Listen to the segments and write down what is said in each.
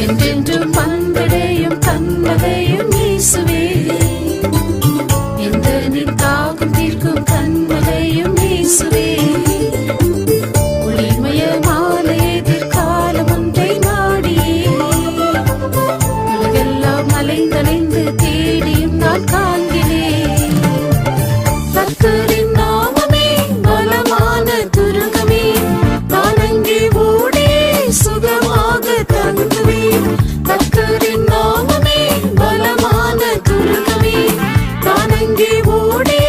என்றென்றும் பந்தடையும் கண்மலையும் இயேசுவே. தங்குவேன் நாமமே பலமான துருகமே நான் அங்கே ஓடி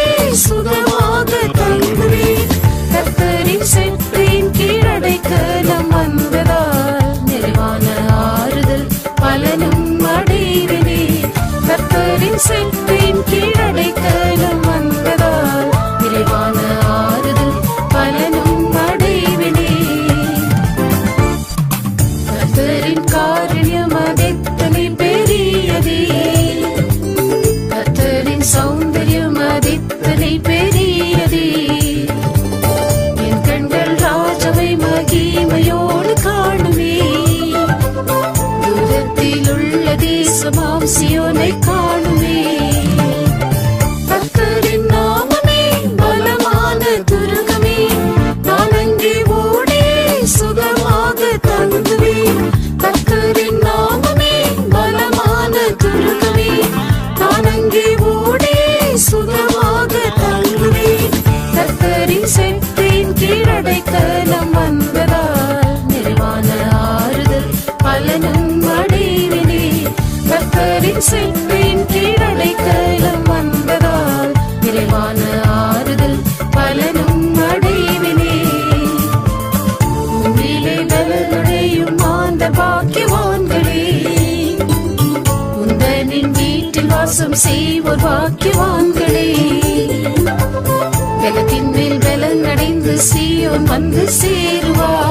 சுகமாக தங்குவேன் கர்த்தரின் செற்றின் கீழடைக்கலம் வந்ததால் தேசமாம் சியோனை காணுமே. கத்தரின் நாமமே பலமான துருகமே. நான் அங்கே ஓடி சுகமாக தங்குவேன் கத்தரின் நாமமே பலமான துருகமே. நான் அங்கே ஓடி சுகமாக தங்குவேன் கத்தரின் செற்றின் கீழடைத்த கர்த்தரின் செற்றின் கீழடைக்கலம் வந்ததால் நிறைவான ஆறுதல் பலனும் அடைவினே. உன்னிலே பலனுடையும் மாந்த பாக்கியவான்களே. உந்தனின் வீட்டில் வாசம் செய்வோர் பாக்கியவான்களே. பலத்தின் மேல் பலன் அடைந்து சீயோன் வந்து சேருவார்.